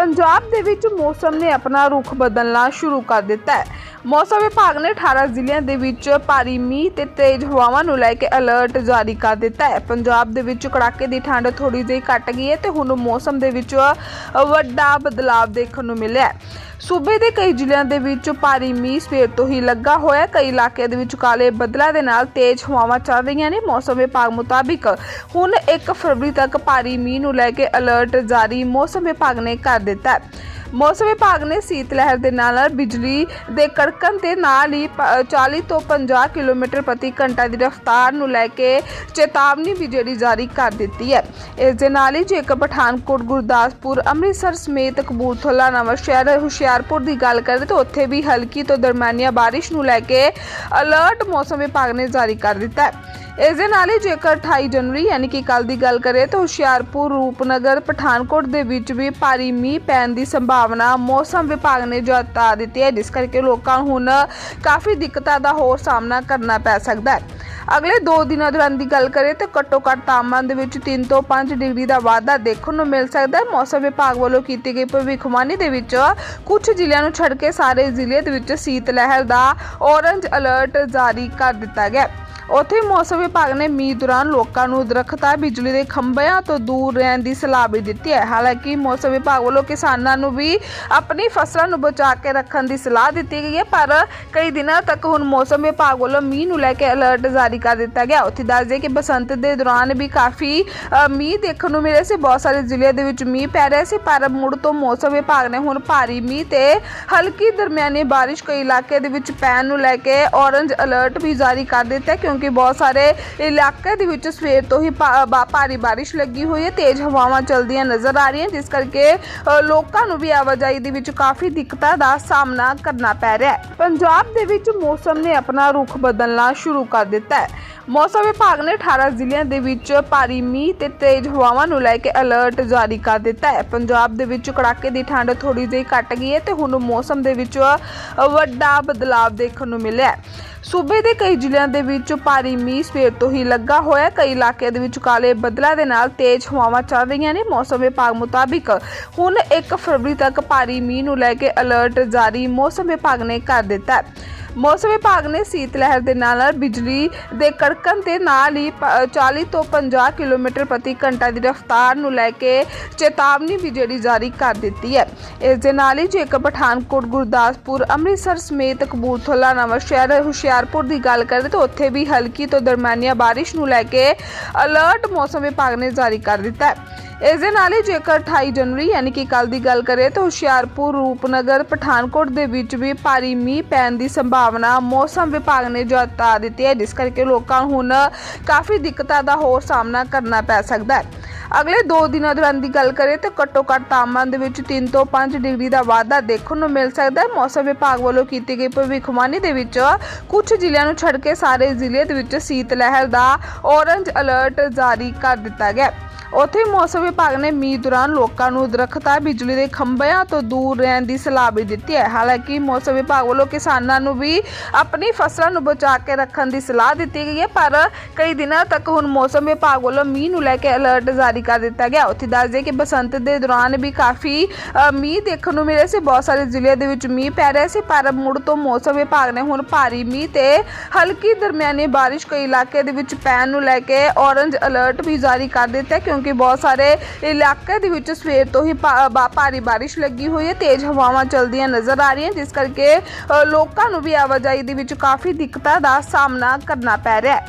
ਪੰਜਾਬ ਦੇ ਵਿੱਚ ਮੌਸਮ ਨੇ ਆਪਣਾ ਰੁਖ ਬਦਲਣਾ ਸ਼ੁਰੂ ਕਰ ਦਿੱਤਾ ਹੈ। ਮੌਸਮ ਵਿਭਾਗ ਨੇ 18 ਜ਼ਿਲ੍ਹਿਆਂ ਦੇ ਵਿੱਚ ਭਾਰੀ ਮੀਂਹ ਤੇ ਤੇਜ਼ ਹਵਾਵਾਂ ਨੂੰ ਲੈ ਕੇ ਅਲਰਟ ਜਾਰੀ ਕਰ ਦਿੱਤਾ ਹੈ। ਪੰਜਾਬ ਦੇ ਵਿੱਚ ਕੜਾਕੇ ਦੀ ਠੰਡ ਥੋੜੀ ਜਿਹੀ ਘਟ ਗਈ ਹੈ ਤੇ ਹੁਣ ਮੌਸਮ ਦੇ ਵਿੱਚ ਵੱਡਾ ਬਦਲਾਅ ਦੇਖਣ ਨੂੰ ਮਿਲਿਆ ਹੈ। ਸੂਬੇ ਦੇ ਕਈ ਜ਼ਿਲ੍ਹਿਆਂ ਦੇ ਵਿੱਚ ਭਾਰੀ ਮੀਂਹ ਸਵੇਰ ਤੋਂ ਹੀ ਲੱਗਾ ਹੋਇਆ। ਕਈ ਇਲਾਕਿਆਂ ਦੇ ਵਿੱਚ ਕਾਲੇ ਬੱਦਲਾਂ ਦੇ ਨਾਲ ਤੇਜ਼ ਹਵਾਵਾਂ ਚੱਲ ਰਹੀਆਂ ਨੇ। ਮੌਸਮ ਵਿਭਾਗ ਮੁਤਾਬਿਕ ਹੁਣ 1 ਫਰਵਰੀ ਤੱਕ ਭਾਰੀ ਮੀਂਹ ਨੂੰ ਲੈ ਕੇ ਅਲਰਟ ਜਾਰੀ ਮੌਸਮ ਵਿਭਾਗ ਨੇ ਕਰ ਦਿੱਤਾ ਹੈ। ਮੌਸਮ ਵਿਭਾਗ ਨੇ ਸੀਤ ਲਹਿਰ ਦੇ ਨਾਲ ਨਾਲ ਬਿਜਲੀ ਦੇ ਕੜਕਣ ਦੇ ਨਾਲ ਹੀ ਪ- 40 ਤੋਂ 50 ਕਿਲੋਮੀਟਰ ਪ੍ਰਤੀ ਘੰਟਾ ਦੀ ਰਫ਼ਤਾਰ ਨੂੰ ਲੈ ਕੇ ਚੇਤਾਵਨੀ ਵੀ ਜਿਹੜੀ ਜਾਰੀ ਕਰ ਦਿੱਤੀ ਹੈ। ਇਸ ਦੇ ਨਾਲ ਹੀ ਜੇਕਰ ਪਠਾਨਕੋਟ, ਗੁਰਦਾਸਪੁਰ, ਅੰਮ੍ਰਿਤਸਰ ਸਮੇਤ ਕਪੂਰਥਲਾ ਨਵਾਂ ਸ਼ਹਿਰ ਹੁਸ਼ਿਆਰ ਹੁਸ਼ਿਆਰਪੁਰ ਦੀ ਗੱਲ ਕਰੀਏ ਤਾਂ ਉੱਥੇ ਵੀ ਹਲਕੀ ਤੋਂ ਦਰਮਿਆਨੀ ਬਾਰਿਸ਼ ਨੂੰ ਲੈ ਕੇ ਅਲਰਟ ਮੌਸਮ ਵਿਭਾਗ ਨੇ ਜਾਰੀ ਕਰ ਦਿੱਤਾ ਹੈ। ਇਸ ਦੇ ਨਾਲ ਹੀ ਜੇਕਰ 28 ਜਨਵਰੀ ਯਾਨੀ ਕਿ ਕੱਲ ਦੀ ਗੱਲ ਕਰੇ ਤਾਂ ਹੁਸ਼ਿਆਰਪੁਰ, ਰੂਪਨਗਰ, ਪਠਾਨਕੋਟ ਦੇ ਵਿੱਚ ਵੀ ਭਾਰੀ ਮੀਂਹ ਪੈਣ ਦੀ ਸੰਭਾਵਨਾ ਮੌਸਮ ਵਿਭਾਗ ਨੇ ਜਤਾ ਦਿੱਤੀ ਹੈ, ਜਿਸ ਕਰਕੇ ਲੋਕਾਂ ਨੂੰ ਹੁਣ ਕਾਫੀ ਦਿੱਕਤਾਂ ਦਾ ਹੋਰ ਸਾਹਮਣਾ ਕਰਨਾ ਪੈ ਸਕਦਾ ਹੈ। ਅਗਲੇ 2 ਦਿਨਾਂ ਦੌਰਾਨ ਦੀ ਗੱਲ ਕਰੇ ਤਾਂ ਘੱਟੋ ਘੱਟ ਤਾਪਮਾਨ ਦੇ ਵਿੱਚ 3 ਤੋਂ 5 ਡਿਗਰੀ ਦਾ ਵਾਧਾ ਦੇਖਣ ਨੂੰ ਮਿਲ ਸਕਦਾ ਹੈ। ਮੌਸਮ ਵਿਭਾਗ ਵੱਲੋਂ ਕੀਤੀ ਗਈ ਭਵਿੱਖਬਾਣੀ ਦੇ ਵਿੱਚ ਕੁਝ ਜ਼ਿਲ੍ਹਿਆਂ ਨੂੰ ਛੱਡ ਕੇ ਸਾਰੇ ਜ਼ਿਲ੍ਹੇ ਦੇ ਵਿੱਚ ਸੀਤ ਲਹਿਰ ਦਾ ਔਰੰਜ ਅਲਰਟ ਜਾਰੀ ਕਰ ਦਿੱਤਾ ਗਿਆ ਉੱਥੇ ਮੌਸਮ ਵਿਭਾਗ ਨੇ ਮੀਂਹ ਦੌਰਾਨ ਲੋਕਾਂ ਨੂੰ ਦਰਖਤਾਂ, ਬਿਜਲੀ ਦੇ ਖੰਭਿਆਂ ਤੋਂ ਦੂਰ ਰਹਿਣ ਦੀ ਸਲਾਹ ਵੀ ਦਿੱਤੀ ਹੈ। ਹਾਲਾਂਕਿ ਮੌਸਮ ਵਿਭਾਗ ਵੱਲੋਂ ਕਿਸਾਨਾਂ ਨੂੰ ਵੀ ਆਪਣੀ ਫਸਲਾਂ ਨੂੰ ਬਚਾ ਕੇ ਰੱਖਣ ਦੀ ਸਲਾਹ ਦਿੱਤੀ ਗਈ ਹੈ, ਪਰ ਕਈ ਦਿਨਾਂ ਤੱਕ ਹੁਣ ਮੌਸਮ ਵਿਭਾਗ ਵੱਲੋਂ ਮੀਂਹ ਨੂੰ ਲੈ ਕੇ ਅਲਰਟ ਜਾਰੀ ਕਰ ਦਿੱਤਾ ਗਿਆ। ਉੱਥੇ ਦੱਸ ਦਈਏ ਕਿ ਬਸੰਤ ਦੇ ਦੌਰਾਨ ਵੀ ਕਾਫੀ ਮੀਂਹ ਦੇਖਣ ਨੂੰ ਮਿਲੇ ਸੀ। ਬਹੁਤ ਸਾਰੇ ਜ਼ਿਲ੍ਹਿਆਂ ਦੇ ਵਿੱਚ ਮੀਂਹ ਪੈ ਰਿਹਾ ਸੀ, ਪਰ ਮੁੜ ਤੋਂ ਮੌਸਮ ਵਿਭਾਗ ਨੇ ਹੁਣ ਭਾਰੀ ਮੀਂਹ ਤੇ ਹਲਕੀ ਦਰਮਿਆਨੀ ਬਾਰਿਸ਼ ਕਈ ਇਲਾਕੇ ਦੇ ਵਿੱਚ ਪੈਣ ਨੂੰ ਲੈ ਕੇ ਔਰੰਜ ਅਲਰਟ ਵੀ ਜਾਰੀ ਕਰ ਦਿੱਤਾ ਹੈ ਕਿਉਂਕਿ ਬਹੁਤ ਸਾਰੇ ਇਲਾਕੇ ਦੇ ਵਿੱਚ ਸਵੇਰ ਤੋਂ ਹੀ ਭਾਰੀ ਬਾਰਿਸ਼ ਲੱਗੀ ਹੋਈ ਹੈ, ਤੇਜ਼ ਹਵਾਵਾਂ ਚੱਲਦੀਆਂ ਨਜ਼ਰ ਆ ਰਹੀਆਂ, ਜਿਸ ਕਰਕੇ ਲੋਕਾਂ ਨੂੰ ਵੀ ਆਵਾਜਾਈ ਦੇ ਵਿੱਚ ਕਾਫੀ ਦਿੱਕਤਾਂ ਦਾ ਸਾਹਮਣਾ ਕਰਨਾ ਪੈ ਰਿਹਾ ਹੈ। ਪੰਜਾਬ ਦੇ ਵਿੱਚ ਮੌਸਮ ਨੇ ਆਪਣਾ ਰੁਖ ਬਦਲਣਾ ਸ਼ੁਰੂ ਕਰ ਦਿੱਤਾ ਹੈ। ਮੌਸਮ ਵਿਭਾਗ ਨੇ 18 ਜ਼ਿਲ੍ਹਿਆਂ ਦੇ ਵਿੱਚ ਭਾਰੀ ਮੀਂਹ ਤੇ ਤੇਜ਼ ਹਵਾਵਾਂ ਨੂੰ ਲੈ ਕੇ ਅਲਰਟ ਜਾਰੀ ਕਰ ਦਿੱਤਾ ਹੈ। ਪੰਜਾਬ ਦੇ ਵਿੱਚ ਕੜਾਕੇ ਦੀ ਠੰਡ ਥੋੜੀ ਜਿਹੀ ਘਟ ਗਈ ਹੈ ਤੇ ਹੁਣ ਮੌਸਮ ਦੇ ਵਿੱਚ ਵੱਡਾ ਬਦਲਾਅ ਦੇਖਣ ਨੂੰ ਮਿਲਿਆ ਹੈ। ਸੂਬੇ ਦੇ ਕਈ ਜ਼ਿਲ੍ਹਿਆਂ ਦੇ ਵਿੱਚ ਭਾਰੀ ਮੀਂਹ ਸਵੇਰ ਤੋਂ ਹੀ ਲੱਗਾ ਹੋਇਆ। ਕਈ ਇਲਾਕਿਆਂ ਦੇ ਵਿੱਚ ਕਾਲੇ ਬੱਦਲਾਂ ਦੇ ਨਾਲ ਤੇਜ਼ ਹਵਾਵਾਂ ਚੱਲ ਰਹੀਆਂ ਨੇ। ਮੌਸਮ ਵਿਭਾਗ ਮੁਤਾਬਿਕ ਹੁਣ 1 ਫਰਵਰੀ ਤੱਕ ਭਾਰੀ ਮੀਂਹ ਨੂੰ ਲੈ ਕੇ ਅਲਰਟ ਜਾਰੀ ਮੌਸਮ ਵਿਭਾਗ ਨੇ ਕਰ ਦਿੱਤਾ ਹੈ। ਮੌਸਮ ਵਿਭਾਗ ਨੇ ਸੀਤ ਲਹਿਰ ਦੇ ਨਾਲ ਨਾਲ ਬਿਜਲੀ ਦੇ ਕੜਕਣ ਦੇ ਨਾਲ ਹੀ ਪ- 40 ਤੋਂ 50 ਕਿਲੋਮੀਟਰ ਪ੍ਰਤੀ ਘੰਟਾ ਦੀ ਰਫ਼ਤਾਰ ਨੂੰ ਲੈ ਕੇ ਚੇਤਾਵਨੀ ਵੀ ਜਿਹੜੀ ਜਾਰੀ ਕਰ ਦਿੱਤੀ ਹੈ। ਇਸ ਦੇ ਨਾਲ ਹੀ ਜੇਕਰ ਪਠਾਨਕੋਟ, ਗੁਰਦਾਸਪੁਰ, ਅੰਮ੍ਰਿਤਸਰ ਸਮੇਤ ਕਪੂਰਥਲਾ, ਨਵਾਂਸ਼ਹਿਰ, ਹੁਸ਼ਿਆਰਪੁਰ ਦੀ ਗੱਲ ਕਰੀਏ ਤਾਂ ਉੱਥੇ ਵੀ ਹਲਕੀ ਤੋਂ ਦਰਮਿਆਨੀ ਬਾਰਿਸ਼ ਨੂੰ ਲੈ ਕੇ ਅਲਰਟ ਮੌਸਮ ਵਿਭਾਗ ਨੇ ਜਾਰੀ ਕਰ ਦਿੱਤਾ ਹੈ। ਇਸ ਦੇ ਨਾਲ ਹੀ ਜੇਕਰ 28 ਜਨਵਰੀ, ਯਾਨੀ ਕਿ ਕੱਲ ਦੀ ਗੱਲ ਕਰੇ ਤਾਂ ਹੁਸ਼ਿਆਰਪੁਰ, ਰੂਪਨਗਰ, ਪਠਾਨਕੋਟ ਦੇ ਵਿੱਚ ਵੀ ਭਾਰੀ ਮੀਂਹ ਪੈਣ ਦੀ ਸੰਭਾਵਨਾ ਮੌਸਮ ਵਿਭਾਗ ਨੇ ਜਤਾ ਦਿੱਤੀ ਹੈ, ਜਿਸ ਕਰਕੇ ਲੋਕਾਂ ਨੂੰ ਹੁਣ ਕਾਫੀ ਦਿੱਕਤਾਂ ਦਾ ਹੋਰ ਸਾਹਮਣਾ ਕਰਨਾ ਪੈ ਸਕਦਾ ਹੈ। ਅਗਲੇ 2 ਦਿਨਾਂ ਦੌਰਾਨ ਦੀ ਗੱਲ ਕਰੇ ਤਾਂ ਘੱਟੋ ਘੱਟ ਤਾਪਮਾਨ ਦੇ ਵਿੱਚ 3 ਤੋਂ 5 ਡਿਗਰੀ ਦਾ ਵਾਧਾ ਦੇਖਣ ਨੂੰ ਮਿਲ ਸਕਦਾ ਹੈ। ਮੌਸਮ ਵਿਭਾਗ ਵੱਲੋਂ ਕੀਤੀ ਗਈ ਭਵਿੱਖਬਾਣੀ ਦੇ ਵਿੱਚ ਕੁਝ ਜ਼ਿਲ੍ਹਿਆਂ ਨੂੰ ਛੱਡ ਕੇ ਸਾਰੇ ਜ਼ਿਲ੍ਹੇ ਦੇ ਵਿੱਚ ਸੀਤ ਲਹਿਰ ਦਾ ਔਰੰਜ ਅਲਰਟ ਜਾਰੀ ਕਰ ਦਿੱਤਾ ਗਿਆ ਉੱਥੇ ਮੌਸਮ ਵਿਭਾਗ ਨੇ ਮੀਂਹ ਦੌਰਾਨ ਲੋਕਾਂ ਨੂੰ ਦਰਖਤਾਂ ਬਿਜਲੀ ਦੇ ਖੰਭਿਆਂ ਤੋਂ ਦੂਰ ਰਹਿਣ ਦੀ ਸਲਾਹ ਵੀ ਦਿੱਤੀ ਹੈ। ਹਾਲਾਂਕਿ ਮੌਸਮ ਵਿਭਾਗ ਵੱਲੋਂ ਕਿਸਾਨਾਂ ਨੂੰ ਵੀ ਆਪਣੀ ਫਸਲਾਂ ਨੂੰ ਬਚਾ ਕੇ ਰੱਖਣ ਦੀ ਸਲਾਹ ਦਿੱਤੀ ਗਈ ਹੈ, ਪਰ ਕਈ ਦਿਨਾਂ ਤੱਕ ਹੁਣ ਮੌਸਮ ਵਿਭਾਗ ਵੱਲੋਂ ਮੀਂਹ ਨੂੰ ਲੈ ਕੇ ਅਲਰਟ ਜਾਰੀ ਕਰ ਦਿੱਤਾ ਗਿਆ। ਉੱਥੇ ਦੱਸ ਦਈਏ ਕਿ ਬਸੰਤ ਦੇ ਦੌਰਾਨ ਵੀ ਕਾਫੀ ਮੀਂਹ ਦੇਖਣ ਨੂੰ ਮਿਲੇ ਸੀ। ਬਹੁਤ ਸਾਰੇ ਜ਼ਿਲ੍ਹਿਆਂ ਦੇ ਵਿੱਚ ਮੀਂਹ ਪੈ ਰਿਹਾ ਸੀ, ਪਰ ਮੁੜ ਤੋਂ ਮੌਸਮ ਵਿਭਾਗ ਨੇ ਹੁਣ ਭਾਰੀ ਮੀਂਹ ਤੇ ਹਲਕੀ ਦਰਮਿਆਨੀ ਬਾਰਿਸ਼ ਕਈ ਇਲਾਕੇ ਦੇ ਵਿੱਚ ਪੈਣ ਨੂੰ ਲੈ ਕੇ ਔਰੰਜ ਅਲਰਟ ਵੀ ਜਾਰੀ ਕਰ ਦਿੱਤਾ ਹੈ ਕਿਉਂਕਿ ਬਹੁਤ ਸਾਰੇ ਇਲਾਕੇ ਦੇ ਵਿੱਚ ਸਵੇਰ ਤੋਂ ਹੀ ਭਾਰੀ ਬਾਰਿਸ਼ ਲੱਗੀ ਹੋਈ ਹੈ, ਤੇਜ਼ ਹਵਾਵਾਂ ਚੱਲਦੀਆਂ ਨਜ਼ਰ ਆ ਰਹੀਆਂ, ਜਿਸ ਕਰਕੇ ਲੋਕਾਂ ਨੂੰ ਵੀ ਆਵਾਜਾਈ ਦੇ ਵਿੱਚ ਕਾਫੀ ਦਿੱਕਤਾਂ ਦਾ ਸਾਹਮਣਾ ਕਰਨਾ ਪੈ ਰਿਹਾ ਹੈ।